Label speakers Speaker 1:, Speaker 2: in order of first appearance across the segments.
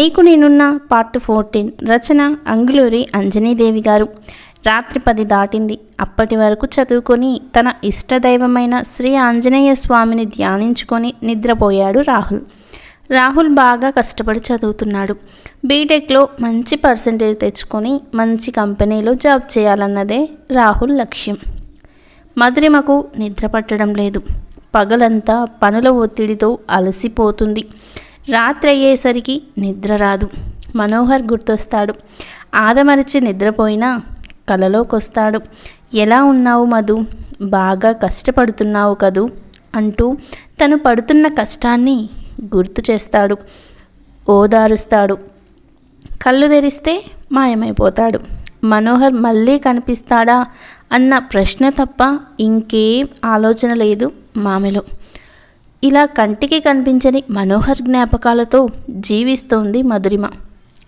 Speaker 1: నీకు నేనున్న part fourteen రచన అంగులూరి అంజనీదేవి గారు. రాత్రి పది దాటింది. అప్పటి వరకు చదువుకొని తన ఇష్టదైవమైన శ్రీ ఆంజనేయ స్వామిని ధ్యానించుకొని నిద్రపోయాడు రాహుల్. రాహుల్ బాగా కష్టపడి చదువుతున్నాడు. బీటెక్లో మంచి పర్సంటేజ్ తెచ్చుకొని మంచి కంపెనీలో జాబ్ చేయాలన్నదే రాహుల్ లక్ష్యం. మధురిమకు నిద్ర పట్టడం లేదు. పగలంతా పనుల ఒత్తిడితో అలసిపోతుంది. రాత్రి అయ్యేసరికి నిద్ర రాదు. మనోహర్ గుర్తొస్తాడు. ఆదమరిచి నిద్రపోయినా కలలోకొస్తాడు. ఎలా ఉన్నావు మధు? బాగా కష్టపడుతున్నావు కదూ అంటూ తను పడుతున్న కష్టాన్ని గుర్తు చేస్తాడు. ఓదారుస్తాడు. కళ్ళు తెరిస్తే మాయమైపోతాడు. మనోహర్ మళ్ళీ కనిపిస్తాడా అన్న ప్రశ్న తప్ప ఇంకేం ఆలోచన లేదు మామెలో. ఇలా కంటికి కనిపించని మనోహర్ జ్ఞాపకాలతో జీవిస్తోంది మధురిమ.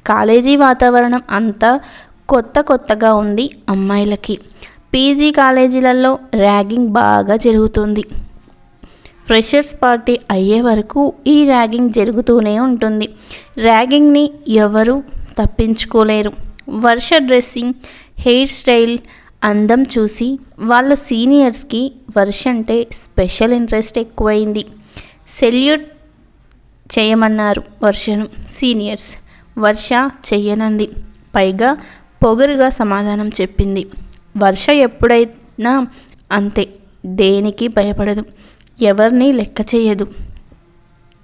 Speaker 1: కాలేజీ వాతావరణం అంతా కొత్త కొత్తగా ఉంది అమ్మాయిలకి. పీజీ కాలేజీలలో ర్యాగింగ్ బాగా జరుగుతుంది. ఫ్రెషర్స్ పార్టీ అయ్యే వరకు ఈ ర్యాగింగ్ జరుగుతూనే ఉంటుంది. ర్యాగింగ్ని ఎవరు తప్పించుకోలేరు. వర్ష డ్రెస్సింగ్ హెయిర్ స్టైల్ అందం చూసి వాళ్ళ సీనియర్స్కి వర్ష అంటే స్పెషల్ ఇంట్రెస్ట్ ఎక్కువైంది. సెల్యూట్ చేయమన్నారు వర్షను. సీనియర్స్ వర్ష చెయ్యనంది. పైగా పొగరుగా సమాధానం చెప్పింది. వర్ష ఎప్పుడైనా అంతే దేనికి భయపడదు ఎవరిని లెక్క చేయదు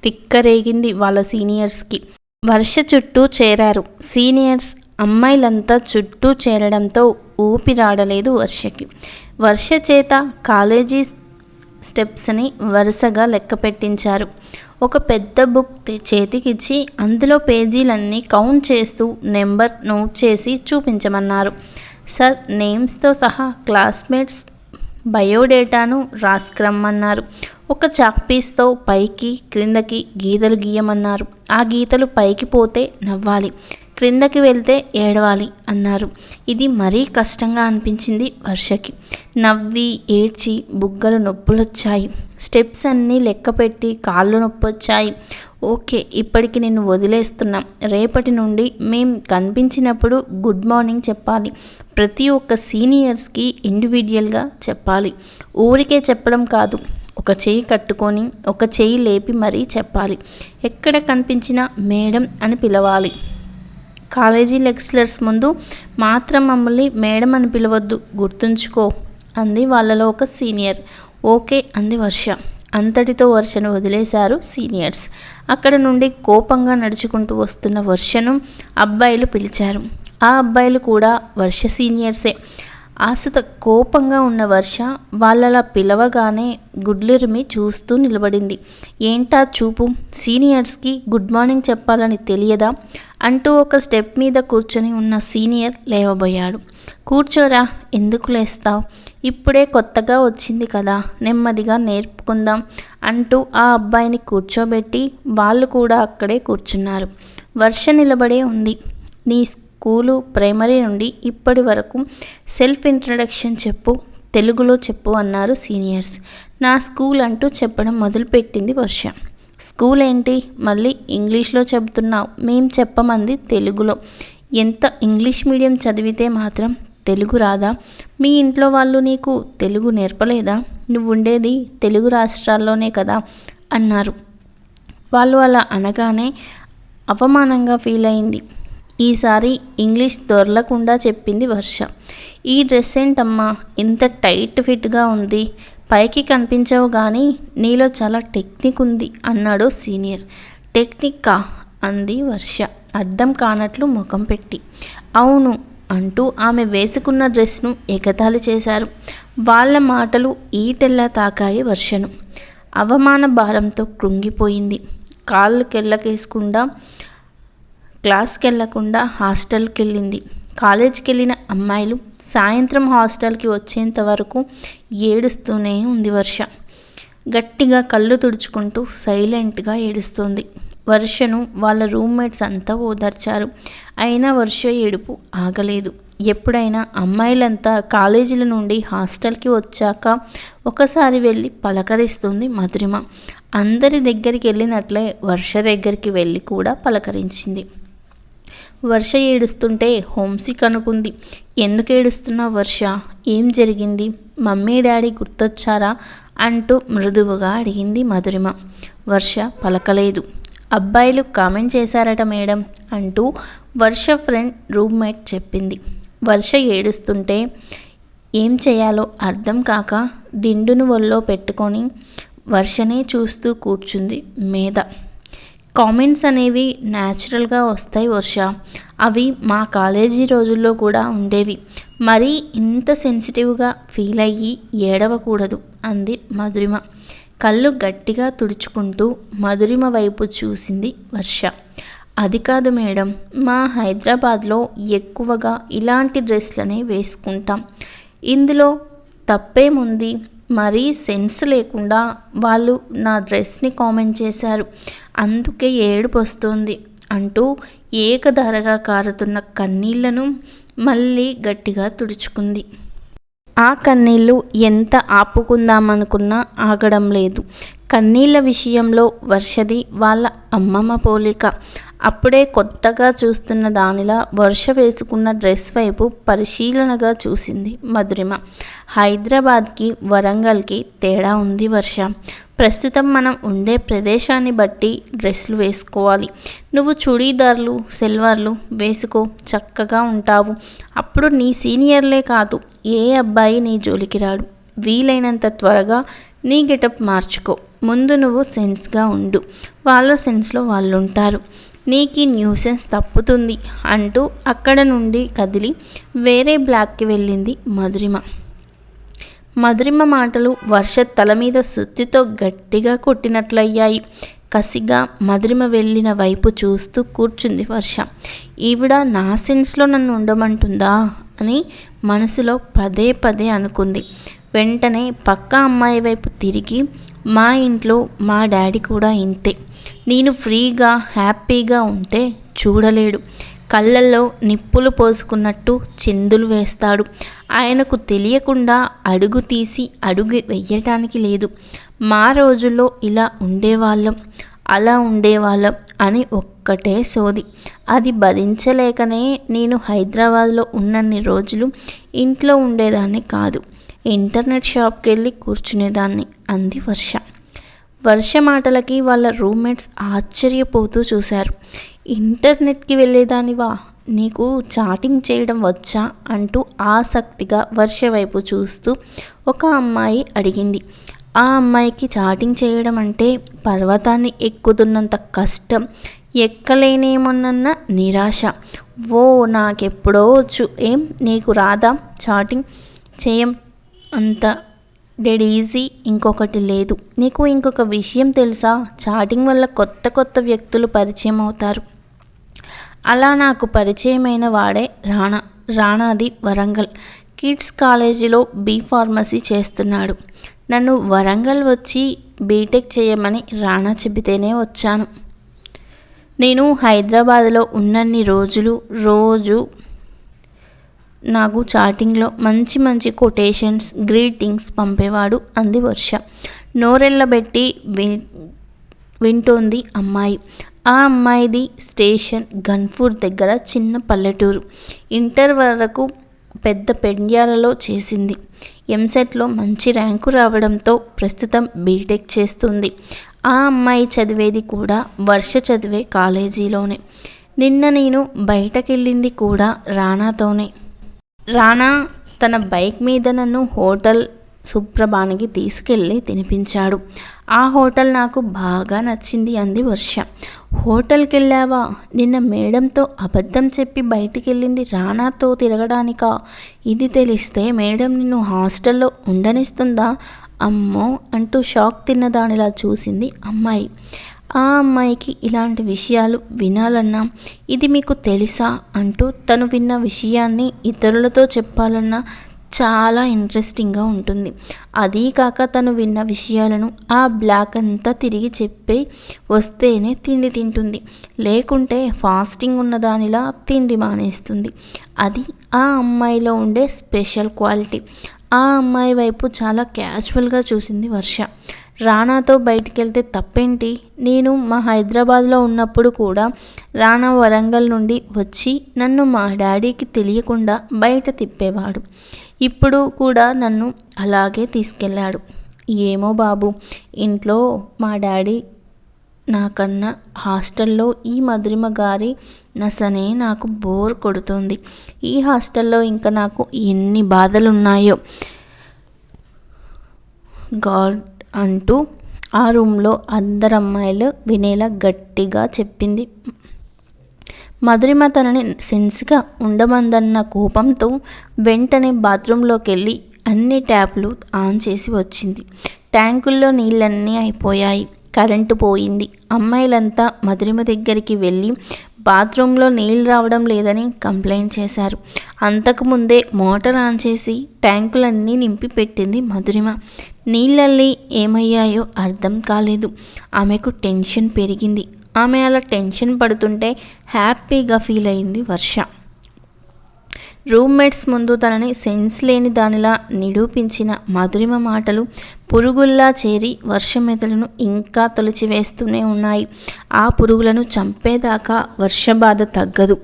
Speaker 1: తిక్కరేగింది వాళ్ళ సీనియర్స్కి. వర్ష చుట్టూ చేరారు. సీనియర్స్ అమ్మాయిలంతా చుట్టూ చేరడంతో ఊపిరాడలేదు వర్షకి. వర్ష చేత కాలేజీ స్టెప్స్ని వరుసగా లెక్క పెట్టించారు. ఒక పెద్ద బుక్ చేతికిచ్చి అందులో పేజీలన్నీ కౌంట్ చేస్తూ నెంబర్ నోట్ చేసి చూపించమన్నారు. సార్ నేమ్స్తో సహా క్లాస్మేట్స్ బయోడేటాను రాసుకురమ్మన్నారు ఒక చాక్పీస్తో పైకి క్రిందకి గీతలు గీయమన్నారు. ఆ గీతలు పైకి పోతే నవ్వాలి. క్రిందకి వెళ్తే ఏడవాలి అన్నారు. ఇది మరీ కష్టంగా అనిపించింది వర్షకి. నవ్వి ఏడ్చి బుగ్గలు నొప్పులొచ్చాయి. స్టెప్స్ అన్నీ లెక్కపెట్టి కాళ్ళు నొప్పొచ్చాయి. ఓకే ఇప్పటికి నిన్ను వదిలేస్తున్నాం. రేపటి నుండి మేం కనిపించినప్పుడు గుడ్ మార్నింగ్ చెప్పాలి. ప్రతి ఒక్క సీనియర్స్కి ఇండివిజువల్గా చెప్పాలి. ఊరికే చెప్పడం కాదు ఒక చెయ్యి కట్టుకొని ఒక చెయ్యి లేపి మరీ చెప్పాలి. ఎక్కడ కనిపించినా మేడం అని పిలవాలి. కాలేజీ లెక్చరర్స్ ముందు మాత్రం మమ్మల్ని మేడం అని పిలవద్దు గుర్తుంచుకో అంది వాళ్ళలో ఒక సీనియర్. ఓకే అంది వర్ష. అంతటితో వర్షను వదిలేశారు సీనియర్స్. అక్కడ నుండి కోపంగా నడుచుకుంటూ వస్తున్న వర్షను అబ్బాయిలు పిలిచారు. ఆ అబ్బాయిలు కూడా వర్ష సీనియర్సే. ఆశత కోపంగా ఉన్న వర్ష వాళ్ళలా పిలవగానే గుడ్లిరిమి చూస్తూ నిలబడింది. ఏంటా చూపు? సీనియర్స్కి గుడ్ మార్నింగ్ చెప్పాలని తెలియదా? అంటూ ఒక స్టెప్ మీద కూర్చొని ఉన్న సీనియర్ లేవబోయాడు. కూర్చోరా ఎందుకు లేస్తావు? ఇప్పుడే కొత్తగా వచ్చింది కదా నెమ్మదిగా నేర్పుకుందాం అంటూ ఆ అబ్బాయిని కూర్చోబెట్టి వాళ్ళు కూడా అక్కడే కూర్చున్నారు. వర్ష నిలబడే ఉంది. నీ స్కూలు ప్రైమరీ నుండి ఇప్పటి వరకు సెల్ఫ్ ఇంట్రడక్షన్ చెప్పు తెలుగులో చెప్పు అన్నారు సీనియర్స్. నా స్కూల్ అంటూ చెప్పడం మొదలుపెట్టింది వర్ష. స్కూల్ ఏంటి? మళ్ళీ ఇంగ్లీష్లో చెబుతున్నావు. మేం చెప్పమంది తెలుగులో. ఎంత ఇంగ్లీష్ మీడియం చదివితే మాత్రం తెలుగు రాదా? మీ ఇంట్లో వాళ్ళు నీకు తెలుగు నేర్పలేదా? నువ్వు ఉండేది తెలుగు రాష్ట్రాల్లోనే కదా? అన్నారు. వాళ్ళు అలా అనగానే అవమానంగా ఫీల్ అయింది ఈసారి ఇంగ్లీష్ దొరలకుండా చెప్పింది వర్ష. ఈ డ్రెస్ ఏంటమ్మా ఇంత టైట్ ఫిట్గా ఉంది. పైకి కనిపించవు కానీ నీలో చాలా టెక్నిక్ ఉంది అన్నాడు సీనియర్. టెక్నిక్కా? అంది వర్ష. అర్థం కానట్లు ముఖం పెట్టి. అవును అంటూ ఆమె వేసుకున్న డ్రెస్ను ఎగతాళి చేశారు. వాళ్ళ మాటలు ఈటెల్లా తాకాయి వర్షను. అవమాన భారంతో కృంగిపోయింది. కాళ్ళు కెళ్ళకేసుకుండా క్లాస్కి వెళ్ళకుండా హాస్టల్కి వెళ్ళింది కాలేజ్కి వెళ్ళిన అమ్మాయిలు సాయంత్రం హాస్టల్కి వచ్చేంత వరకు ఏడుస్తూనే ఉంది వర్ష. గట్టిగా కళ్ళు తుడుచుకుంటూ సైలెంట్గా ఏడుస్తుంది. వర్షను వాళ్ళ రూమ్మేట్స్ అంతా ఓదార్చారు. అయినా వర్ష ఏడుపు ఆగలేదు. ఎప్పుడైనా అమ్మాయిలంతా కాలేజీల నుండి హాస్టల్కి వచ్చాక ఒకసారి వెళ్ళి పలకరిస్తుంది మధురిమ. అందరి దగ్గరికి వెళ్ళినట్లే వర్ష దగ్గరికి వెళ్ళి కూడా పలకరించింది. వర్ష ఏడుస్తుంటే హోమ్సిక్ అనుకుంది. ఎందుకు ఏడుస్తున్నా వర్ష? ఏం జరిగింది? మమ్మీ డాడీ గుర్తొచ్చారా? అంటూ మృదువుగా అడిగింది మధురిమ. వర్ష పలకలేదు. అబ్బాయిలు కామెంట్ చేశారట మేడం అంటూ వర్ష ఫ్రెండ్ రూమ్మేట్ చెప్పింది. వర్ష ఏడుస్తుంటే ఏం చేయాలో అర్థం కాక దిండును ఒళ్ళో పెట్టుకొని వర్షనే చూస్తూ కూర్చుంది మీద కామెంట్స్ అనేవి న్యాచురల్గా వస్తాయి వర్ష. అవి మా కాలేజీ రోజుల్లో కూడా ఉండేవి. మరీ ఇంత సెన్సిటివ్గా ఫీల్ అయ్యి ఏడవకూడదు అంది మధురిమ. కళ్ళు గట్టిగా తుడుచుకుంటూ మధురిమ వైపు చూసింది వర్ష. అది కాదు మేడం మా హైదరాబాద్లో ఎక్కువగా ఇలాంటి డ్రెస్లనే వేసుకుంటాం. ఇందులో తప్పేముంది? మరీ సెన్స్ లేకుండా వాళ్ళు నా డ్రెస్ని కామెంట్ చేశారు. అందుకే ఏడుపు వస్తుంది అంటూ ఏకధారగా కారుతున్న కన్నీళ్ళను మళ్ళీ గట్టిగా తుడుచుకుంది. ఆ కన్నీళ్ళు ఎంత ఆపుకుందామనుకున్నా ఆగడం లేదు. కన్నీళ్ళ విషయంలో వర్షది వాళ్ళ అమ్మమ్మ పోలిక. అప్పుడే కొత్తగా చూస్తున్న దానిలా వర్ష వేసుకున్న డ్రెస్ వైపు పరిశీలనగా చూసింది మధురిమ. హైదరాబాద్కి వరంగల్కి తేడా ఉంది వర్ష. ప్రస్తుతం మనం ఉండే ప్రదేశాన్ని బట్టి డ్రెస్సులు వేసుకోవాలి. నువ్వు చుడీదార్లు సెల్వార్లు వేసుకో చక్కగా ఉంటావు. అప్పుడు నీ సీనియర్లే కాదు ఏ అబ్బాయి నీ జోలికి రాడు. వీలైనంత త్వరగా నీ గెటప్ మార్చుకో. ముందు నువ్వు సెన్స్గా ఉండు. వాళ్ళ సెన్స్లో వాళ్ళు ఉంటారు నీకు న్యూసెన్స్ తప్పుతుంది అంటూ అక్కడ నుండి కదిలి వేరే బ్లాక్కి వెళ్ళింది మధురిమ. మధురిమ మాటలు వర్ష తల మీద సుత్తితో గట్టిగా కొట్టినట్లయ్యాయి. కసిగా మధురిమ వెళ్ళిన వైపు చూస్తూ కూర్చుంది వర్ష. ఈవిడ నా సెన్స్లో నన్ను ఉండమంటుందా? అని మనసులో పదే పదే అనుకుంది. వెంటనే పక్క అమ్మాయి వైపు తిరిగి మా ఇంట్లో మా డాడీ కూడా ఇంతే. నేను ఫ్రీగా హ్యాపీగా ఉంటే చూడలేడు. కళ్ళల్లో నిప్పులు పోసుకున్నట్టు చిందులు వేస్తాడు. ఆయనకు తెలియకుండా అడుగు తీసి అడుగు వెయ్యటానికి లేదు. మా రోజుల్లో ఇలా ఉండేవాళ్ళం అలా ఉండేవాళ్ళం అని ఒక్కటే సోది. అది భరించలేకనే నేను హైదరాబాద్లో ఉన్నన్ని రోజులు ఇంట్లో ఉండేదాన్ని కాదు. ఇంటర్నెట్ షాప్కి వెళ్ళి కూర్చునేదాన్ని అంది వర్ష. వర్ష మాటలకి వాళ్ళ రూమ్మేట్స్ ఆశ్చర్యపోతూ చూశారు. ఇంటర్నెట్కి వెళ్ళేదానివా? నీకు చాటింగ్ చేయడం వచ్చా? అంటూ ఆసక్తిగా వర్ష వైపు చూస్తూ ఒక అమ్మాయి అడిగింది. ఆ అమ్మాయికి చాటింగ్ చేయడం అంటే పర్వతాన్ని ఎక్కుతున్నంత కష్టం ఎక్కలేనేమోనన్న నిరాశ. ఓ నాకెప్పుడో వచ్చు. ఏం నీకు రాదా? చాటింగ్ చేయం. అంత డెడ్ ఈజీ ఇంకొకటి లేదు. నీకు ఇంకొక విషయం తెలుసా? చాటింగ్ వల్ల కొత్త కొత్త వ్యక్తులు పరిచయం అవుతారు. అలా నాకు పరిచయమైన వాడే రాణా. రాణాది వరంగల్. కిడ్స్ కాలేజీలో బీ ఫార్మసీ చేస్తున్నాడు. నన్ను వరంగల్ వచ్చి బీటెక్ చేయమని రాణా చెబితేనే వచ్చాను. నేను హైదరాబాద్లో ఉన్నన్ని రోజులు రోజు నాకు చాటింగ్లో మంచి మంచి కొటేషన్స్ గ్రీటింగ్స్ పంపేవాడు అంది వర్ష. నోరెళ్ళబెట్టి విన్ వింటోంది అమ్మాయి. ఆ అమ్మాయిది స్టేషన్ గన్పూర్ దగ్గర చిన్న పల్లెటూరు. ఇంటర్ వరకు పెద్ద పెండ్యాలలో చేసింది. ఎంసెట్లో మంచి ర్యాంకు రావడంతో ప్రస్తుతం బీటెక్ చేస్తుంది. ఆ అమ్మాయి చదివేది కూడా వర్ష చదివే కాలేజీలోనే. నిన్న నేను బయటకెళ్ళింది కూడా రానాతోనే. రానా తన బైక్ మీద నన్ను హోటల్ సుప్రభానికి తీసుకెళ్ళి తినిపించాడు. ఆ హోటల్ నాకు బాగా నచ్చింది అంది వర్ష. హోటల్కి వెళ్ళావా నిన్న మేడంతో అబద్ధం చెప్పి బయటికి వెళ్ళింది రానాతో తిరగడానికా? ఇది తెలిస్తే మేడం నిన్ను హాస్టల్లో ఉండనిస్తుందా? అమ్మో అంటూ షాక్ తిన్నదానిలా చూసింది అమ్మాయి. ఆ అమ్మాయికి ఇలాంటి విషయాలు వినాలన్నా ఇది మీకు తెలుసా అంటూ తను విన్న విషయాన్ని ఇతరులతో చెప్పాలన్నా చాలా ఇంట్రెస్టింగ్గా ఉంటుంది. అదీ కాక తను విన్న విషయాలను ఆ బ్లాక్ అంతా తిరిగి చెప్పి వస్తేనే తిండి తింటుంది. లేకుంటే ఫాస్టింగ్ ఉన్న దానిలా తిండి మానేస్తుంది. అది ఆ అమ్మాయిలో ఉండే స్పెషల్ క్వాలిటీ. ఆ అమ్మాయి వైపు చాలా క్యాజువల్గా చూసింది వర్ష. రానాతో బయటికి వెళ్తే తప్పేంటి? నేను మా హైదరాబాద్లో ఉన్నప్పుడు కూడా రానా వరంగల్ నుండి వచ్చి నన్ను మా డాడీకి తెలియకుండా బయట తిప్పేవాడు. ఇప్పుడు కూడా నన్ను అలాగే తీసుకెళ్ళాడు. ఏమో బాబు ఇంట్లో మా డాడీ నాకన్నా హాస్టల్లో ఈ మధురిమ గారి నసనే నాకు బోర్ కొడుతుంది. ఈ హాస్టల్లో ఇంకా నాకు ఎన్ని బాధలు ఉన్నాయో గాడ్ అంటూ ఆ రూమ్లో అందరు అమ్మాయిలు వినేలా గట్టిగా చెప్పింది. మధురిమ తనని సెన్స్గా ఉండమందన్న కోపంతో వెంటనే బాత్రూంలోకి వెళ్ళి అన్ని ట్యాప్లు ఆన్ చేసి వచ్చింది. ట్యాంకుల్లో నీళ్ళన్నీ అయిపోయాయి. కరెంటు పోయింది. అమ్మాయిలంతా మధురిమ దగ్గరికి వెళ్ళి బాత్రూంలో నీళ్ళు రావడం లేదని కంప్లైంట్ చేశారు. అంతకుముందే మోటార్ ఆన్ చేసి ట్యాంకులన్నీ నింపి పెట్టింది మధురిమ. నీళ్ళల్లి ఏమయ్యాయో అర్థం కాలేదు. ఆమెకు టెన్షన్ పెరిగింది. ఆమె అలా టెన్షన్ పడుతుంటే హ్యాపీగా ఫీల్ అయింది వర్ష. రూమ్మేట్స్ ముందు తనని సెన్స్ లేని దానిలా నిరూపించిన మధురిమ మాటలు పురుగుల్లా చేరి వర్షమెదలను ఇంకా తొలిచివేస్తూనే ఉన్నాయి. ఆ పురుగులను చంపేదాకా వర్ష బాధ తగ్గదు.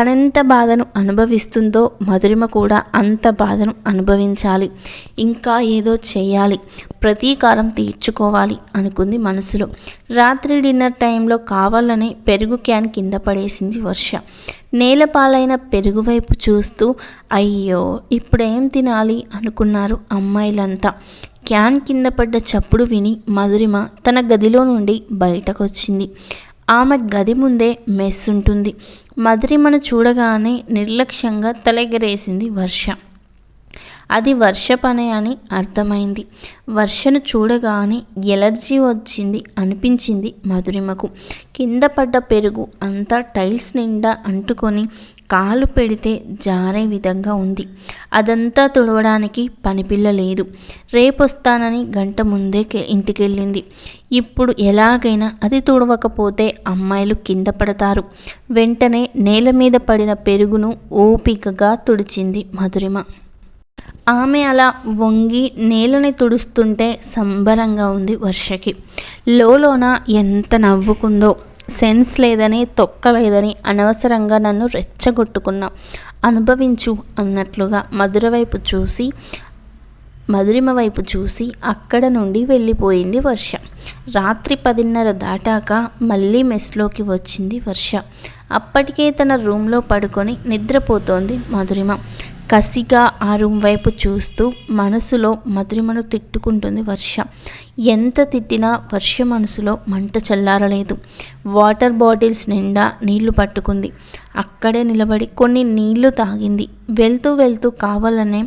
Speaker 1: తనెంత బాధను అనుభవిస్తుందో మధురిమ కూడా అంత బాధను అనుభవించాలి. ఇంకా ఏదో చేయాలి. ప్రతీకారం తీర్చుకోవాలి అనుకుంది మనసులో. రాత్రి డిన్నర్ టైంలో కావాలనే పెరుగు క్యాన్ కింద పడేసింది వర్ష. నేలపాలైన పెరుగు వైపు చూస్తూ అయ్యో ఇప్పుడేం తినాలి? అనుకున్నారు అమ్మాయిలంతా. క్యాన్ కింద పడ్డ చప్పుడు విని మధురిమ తన గదిలో నుండి బయటకొచ్చింది. ఆమె గది ముందే మెస్ ఉంటుంది. మధురిమను చూడగానే నిర్లక్ష్యంగా తలెగరేసింది వర్ష. అది వర్ష పనే అని అర్థమైంది. వర్షను చూడగానే ఎలర్జీ వచ్చింది అనిపించింది మధురిమకు. కింద పడ్డ పెరుగు అంతా టైల్స్ నిండా అంటుకొని కాలు పెడితే జారే విధంగా ఉంది. అదంతా తుడవడానికి పనిపిల్ల లేదు రేపొస్తానని గంట ముందే ఇంటికెళ్ళింది. ఇప్పుడు ఎలాగైనా అది తుడవకపోతే అమ్మాయిలు కింద పడతారు. వెంటనే నేల మీద పడిన పెరుగును ఓపికగా తుడిచింది మధురిమ. ఆమె అలా వంగి నేలని తుడుస్తుంటే సంబరంగా ఉంది వర్షకి. లోలోన ఎంత నవ్వుకుందో. సెన్స్ లేదని తొక్క లేదని అనవసరంగా నన్ను రెచ్చగొట్టుకున్నా. అనుభవించు అన్నట్లుగా మధుర వైపు చూసి మధురిమ వైపు చూసి అక్కడ నుండి వెళ్ళిపోయింది వర్ష. రాత్రి పదిన్నర దాటాక మళ్ళీ మెస్లోకి వచ్చింది వర్ష. అప్పటికే తన రూమ్లో పడుకొని నిద్రపోతోంది మధురిమ. కసిగా ఆ రూమ్ వైపు చూస్తూ మనసులో మధురిమను తిట్టుకుంటుంది వర్ష. ఎంత తిట్టినా వర్ష మనసులో మంట చల్లారలేదు. వాటర్ బాటిల్స్ నిండా నీళ్ళు పట్టుకుంది. అక్కడే నిలబడి కొన్ని నీళ్ళు తాగింది. వెళ్తూ వెళ్తూ కావాలనే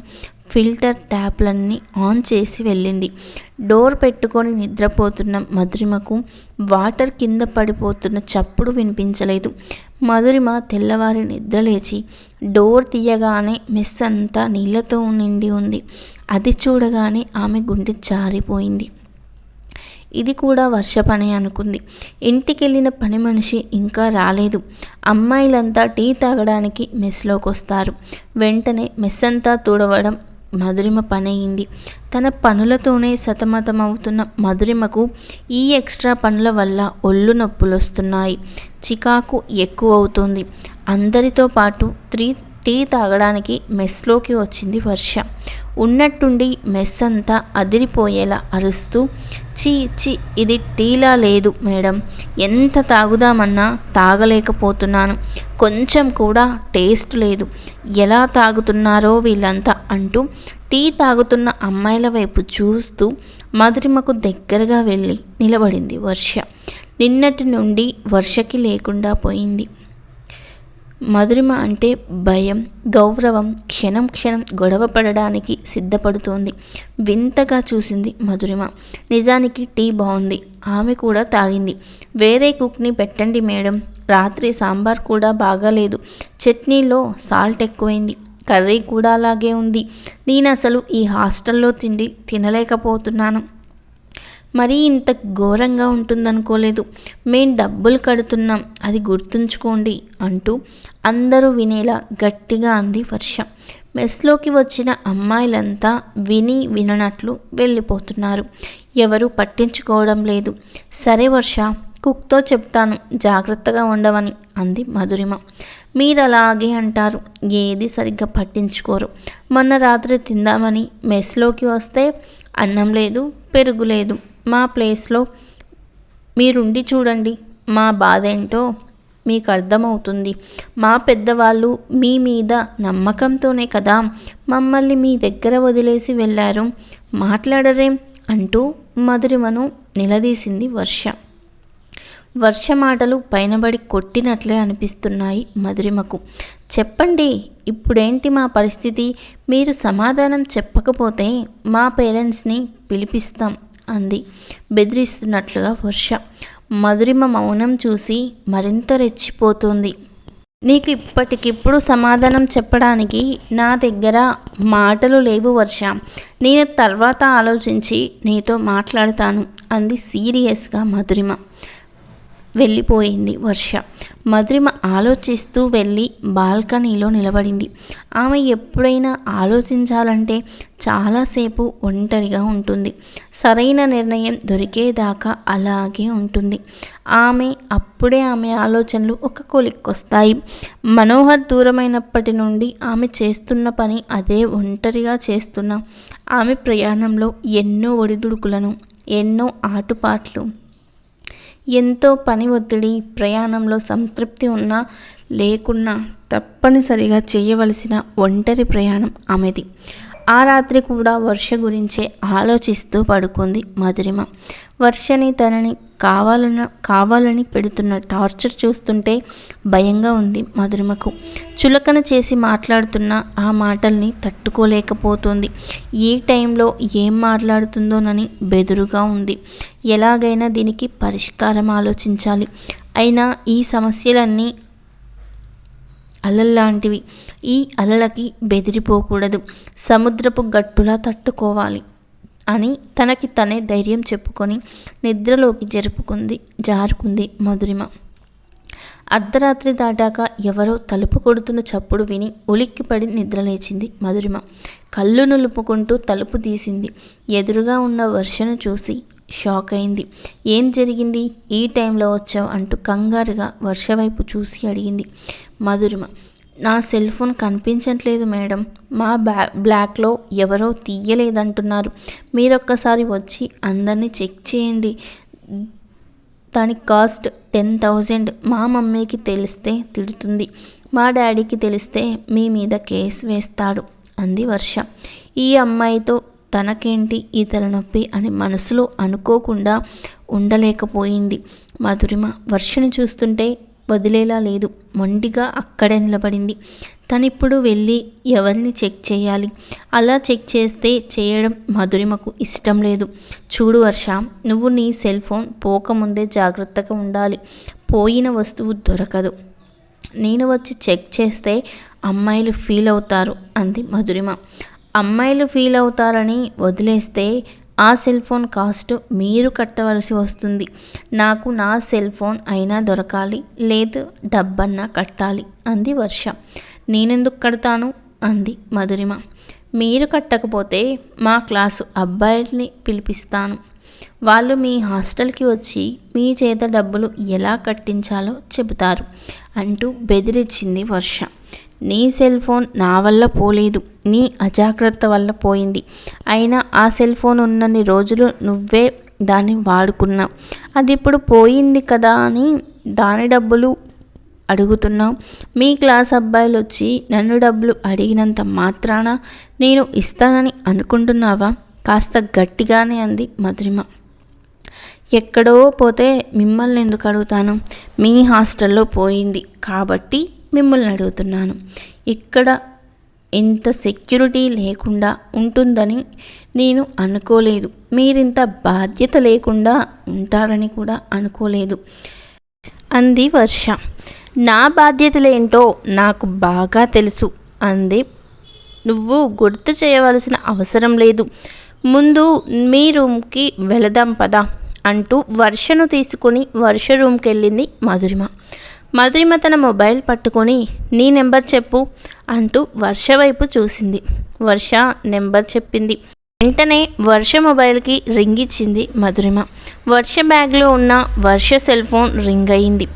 Speaker 1: ఫిల్టర్ ట్యాప్లన్నీ ఆన్ చేసి వెళ్ళింది. డోర్ పెట్టుకొని నిద్రపోతున్న మధురిమకు వాటర్ కింద పడిపోతున్న చప్పుడు వినిపించలేదు. మధురిమ తెల్లవారి నిద్రలేచి డోర్ తీయగానే మెస్ అంతా నీళ్ళతో నిండి ఉంది. అది చూడగానే ఆమె గుండె జారిపోయింది. ఇది కూడా వర్ష పని అనుకుంది. ఇంటికి వెళ్ళిన పని మనిషి ఇంకా రాలేదు. అమ్మాయిలంతా టీ తాగడానికి మెస్లోకి వస్తారు వెంటనే మెస్ అంతా తుడవడం మధురిమ పనయింది. తన పనులతోనే సతమతమవుతున్న మధురిమకు ఈ ఎక్స్ట్రా పనుల వల్ల ఒళ్ళు నొప్పులు వస్తున్నాయి చికాకు ఎక్కువ అవుతుంది అందరితో పాటు త్రీ టీ తాగడానికి మెస్లోకి వచ్చింది వర్ష. ఉన్నట్టుండి మెస్ అంతా అదిరిపోయేలా అరుస్తూ చీ చీ ఇది టీలా లేదు మేడం. ఎంత తాగుదామన్నా తాగలేకపోతున్నాను. కొంచెం కూడా టేస్ట్ లేదు. ఎలా తాగుతున్నారో వీళ్ళంతా అంటూ టీ తాగుతున్న అమ్మాయిల వైపు చూస్తూ మధురిమకు దగ్గరగా వెళ్ళి నిలబడింది వర్ష. నిన్నటి నుండి వర్షకి లేకుండా పోయింది. మధురిమ అంటే భయం గౌరవం క్షణం క్షణం గొడవ పడడానికి సిద్ధపడుతోంది. వింతగా చూసింది మధురిమ. నిజానికి టీ బాగుంది. ఆమె కూడా తాగింది. వేరే కుక్ని పెట్టండి మేడం. రాత్రి సాంబార్ కూడా బాగాలేదు. చట్నీలో సాల్ట్ ఎక్కువైంది. కర్రీ కూడా అలాగే ఉంది. నేను అసలు ఈ హాస్టల్లో తిండి తినలేకపోతున్నాను. మరీ ఇంత ఘోరంగా ఉంటుందనుకోలేదు. మేం డబ్బులు కడుతున్నాం అది గుర్తుంచుకోండి అంటూ అందరూ వినేలా గట్టిగా అంది వర్ష. మెస్లోకి వచ్చిన అమ్మాయిలంతా విని విననట్లు వెళ్ళిపోతున్నారు. ఎవరు పట్టించుకోవడం లేదు. సరే వర్ష కుక్తో చెప్తాను జాగ్రత్తగా ఉండవని అంది మధురిమ. మీరు అలాగే అంటారు ఏది సరిగ్గా పట్టించుకోరు. మొన్న రాత్రి తిందామని మెస్లోకి వస్తే అన్నం లేదు పెరుగు లేదు. మా ప్లేస్లో మీరుండి చూడండి. మా బాధ ఏంటో మీకు అర్థమవుతుంది. మా పెద్దవాళ్ళు మీ మీద నమ్మకంతోనే కదా మమ్మల్ని మీ దగ్గర వదిలేసి వెళ్ళారు. మాట్లాడరేం అంటూ మధురిమను నిలదీసింది వర్ష. వర్ష మాటలు పైనబడి కొట్టినట్లే అనిపిస్తున్నాయి మధురిమకు. చెప్పండి ఇప్పుడేంటి మా పరిస్థితి? మీరు సమాధానం చెప్పకపోతే మా పేరెంట్స్ని పిలిపిస్తాం. అంది. బెదిరిస్తున్నట్లుగా వర్ష. మధురిమ మౌనం చూసి మరింత రెచ్చిపోతుంది. నీకు ఇప్పటికిప్పుడు సమాధానం చెప్పడానికి నా దగ్గర మాటలు లేవు వర్ష. నేను తర్వాత ఆలోచించి నీతో మాట్లాడతాను అంది సీరియస్గా మధురిమ. వెళ్ళిపోయింది వర్ష. మధురిమ ఆలోచిస్తూ వెళ్ళి బాల్కనీలో నిలబడింది. ఆమె ఎప్పుడైనా ఆలోచించాలంటే చాలాసేపు ఒంటరిగా ఉంటుంది. సరైన నిర్ణయం దొరికేదాకా అలాగే ఉంటుంది. ఆమె అప్పుడే ఆమె ఆలోచనలు ఒక కొలిక్కొస్తాయి. మనోహర్ దూరమైనప్పటి నుండి ఆమె చేస్తున్న పని అదే ఒంటరిగా చేస్తున్న. ఆమె ప్రయాణంలో ఎన్నో ఒడిదుడుకులను ఎన్నో ఆటుపాట్లు ఎంతో పని ఒత్తిడి ప్రయాణంలో సంతృప్తి ఉన్నా లేకున్నా తప్పనిసరిగా చేయవలసిన ఒంటరి ప్రయాణం ఆమెది ఆ రాత్రి కూడా వర్ష గురించే ఆలోచిస్తూ పడుకుంది మధురిమ. వర్షని తనని కావాలన కావాలని పెడుతున్న టార్చర్ చూస్తుంటే భయంగా ఉంది మధురిమకు. చులకన చేసి మాట్లాడుతున్న ఆ మాటల్ని తట్టుకోలేకపోతుంది. ఏ టైంలో ఏం మాట్లాడుతుందోనని బెదురుగా ఉంది. ఎలాగైనా దీనికి పరిష్కారం ఆలోచించాలి. అయినా ఈ సమస్యలన్నీ అలల్లాంటివి. ఈ అలలకి బెదిరిపోకూడదు. సముద్రపు గట్టులా తట్టుకోవాలి. అని తనకి తనే ధైర్యం చెప్పుకొని నిద్రలోకి జరుపుకుంది జారుకుంది మధురిమ. అర్ధరాత్రి దాటాక ఎవరో తలుపు కొడుతున్న చప్పుడు విని ఉలిక్కిపడి నిద్రలేచింది మధురిమ. కళ్ళు నులుపుకుంటూ తలుపు తీసింది. ఎదురుగా ఉన్న వర్షను చూసి షాక్ అయింది. ఏం జరిగింది? ఈ టైంలో వచ్చావు అంటూ కంగారుగా వర్ష వైపు చూసి అడిగింది మధురిమ. నా సెల్ ఫోన్ కనిపించట్లేదు మేడం. మా బ్యా బ్లాక్లో ఎవరో తీయలేదంటున్నారు. మీరొక్కసారి వచ్చి అందరినీ చెక్ చేయండి. దాని కాస్ట్ టెన్ థౌజండ్. మా మమ్మీకి తెలిస్తే తిడుతుంది. మా డాడీకి తెలిస్తే మీ మీద కేసు వేస్తాడు. అంది వర్ష. ఈ అమ్మాయితో తనకేంటి ఈ తలనొప్పి అని మనసులో అనుకోకుండా ఉండలేకపోయింది. మధురిమ వర్షను చూస్తుంటే వదిలేలా లేదు. మొండిగా అక్కడే నిలబడింది. తనిప్పుడు వెళ్ళి ఎవరిని చెక్ చేయాలి? అలా చెక్ చేస్తే చేయడం మధురిమకు ఇష్టం లేదు. చూడు వర్ష నువ్వు నీ సెల్ ఫోన్ పోకముందే జాగ్రత్తగా ఉండాలి. పోయిన వస్తువు దొరకదు. నేను వచ్చి చెక్ చేస్తే అమ్మాయిలు ఫీల్ అవుతారు అంది మధురిమ. అమ్మాయిలు ఫీల్ అవుతారని వదిలేస్తే ఆ సెల్ ఫోన్ కాస్ట్ మీరు కట్టవలసి వస్తుంది. నాకు నా సెల్ ఫోన్ అయినా దొరకాలి లేదు డబ్బన్నా కట్టాలి అంది వర్ష. నేనెందుకు కడతాను? అంది మధురిమ. మీరు కట్టకపోతే మా క్లాసు అబ్బాయిల్ని పిలిపిస్తాను. వాళ్ళు మీ హాస్టల్కి వచ్చి మీ చేత డబ్బులు ఎలా కట్టించాలో చెబుతారు అంటూ బెదిరించింది వర్ష. నీ సెల్ ఫోన్ నా వల్ల పోలేదు. నీ అజాగ్రత్త వల్ల పోయింది. అయినా ఆ సెల్ ఫోన్ ఉన్నన్ని రోజులు నువ్వే దాన్ని వాడుకున్నావు. అది ఇప్పుడు పోయింది కదా అని దాని డబ్బులు అడుగుతున్నావు. మీ క్లాస్ అబ్బాయిలు వచ్చి నన్ను డబ్బులు అడిగినంత మాత్రాన నేను ఇస్తానని అనుకుంటున్నావా? కాస్త గట్టిగానే అంది మధురిమ. ఎక్కడో పోతే మిమ్మల్ని ఎందుకు అడుగుతాను? మీ హాస్టల్లో పోయింది కాబట్టి మిమ్మల్ని అడుగుతున్నాను. ఇక్కడ ఇంత సెక్యూరిటీ లేకుండా ఉంటుందని నేను అనుకోలేదు. మీరింత బాధ్యత లేకుండా ఉంటారని కూడా అనుకోలేదు. అంది వర్ష. నా బాధ్యతలేంటో నాకు బాగా తెలుసు అంది. నువ్వు గుర్తు చేయవలసిన అవసరం లేదు. ముందు మీ రూమ్కి వెళదాం పదా అంటూ వర్షను తీసుకొని వర్ష రూమ్కి వెళ్ళింది మధురిమ. మధురిమ తన మొబైల్ పట్టుకొని నీ నెంబర్ చెప్పు అంటూ వర్ష వైపు చూసింది. వర్ష నెంబర్ చెప్పింది. వెంటనే వర్ష మొబైల్కి రింగ్ ఇచ్చింది మధురిమ. వర్ష బ్యాగ్లో ఉన్న వర్ష సెల్ ఫోన్ రింగ్ అయింది.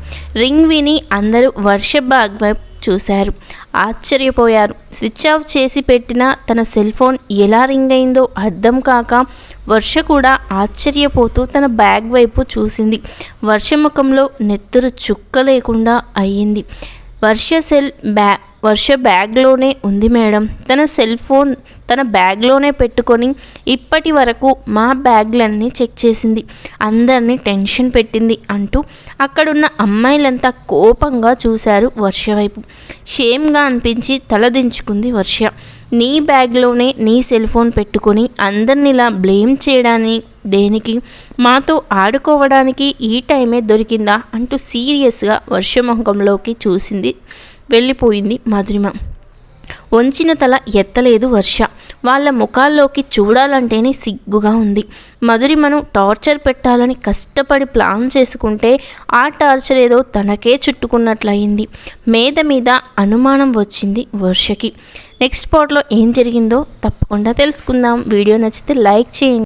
Speaker 1: రింగ్ విని అందరూ వర్ష బ్యాగ్ వైపు చూశారు. ఆశ్చర్యపోయారు. స్విచ్ ఆఫ్ చేసి పెట్టిన తన సెల్ ఫోన్ ఎలా రింగ్ అయిందో అర్థం కాక వర్ష కూడా ఆశ్చర్యపోతూ తన బ్యాగ్ వైపు చూసింది. వర్ష ముఖంలో నెత్తురు చుక్క లేకుండా అయ్యింది వర్ష సెల్ బ్యా వర్ష బ్యాగ్లోనే ఉంది మేడం. తన సెల్ ఫోన్ తన బ్యాగ్లోనే పెట్టుకొని ఇప్పటి వరకు మా బ్యాగ్లన్నీ చెక్ చేసింది. అందరినీ టెన్షన్ పెట్టింది అంటూ అక్కడున్న అమ్మాయిలంతా కోపంగా చూశారు వర్ష వైపు. షేమ్గా అనిపించి తలదించుకుంది వర్ష. నీ బ్యాగ్లోనే నీ సెల్ ఫోన్ పెట్టుకొని అందరిని ఇలా బ్లేమ్ చేయడానికి దేనికి? మాతో ఆడుకోవడానికి ఈ టైమే దొరికిందా? అంటూ సీరియస్గా వర్షముఖంలోకి చూసింది వెళ్ళిపోయింది మధురిమ. వంచిన తల ఎత్తలేదు వర్ష. వాళ్ళ ముఖాల్లోకి చూడాలంటేనే సిగ్గుగా ఉంది. మధురిమను టార్చర్ పెట్టాలని కష్టపడి ప్లాన్ చేసుకుంటే ఆ టార్చర్ ఏదో తనకే చుట్టుకున్నట్లయింది. మీద మీద అనుమానం వచ్చింది వర్షకి. నెక్స్ట్ స్పాట్లో ఏం జరిగిందో తప్పకుండా తెలుసుకుందాం. వీడియో నచ్చితే లైక్ చేయండి.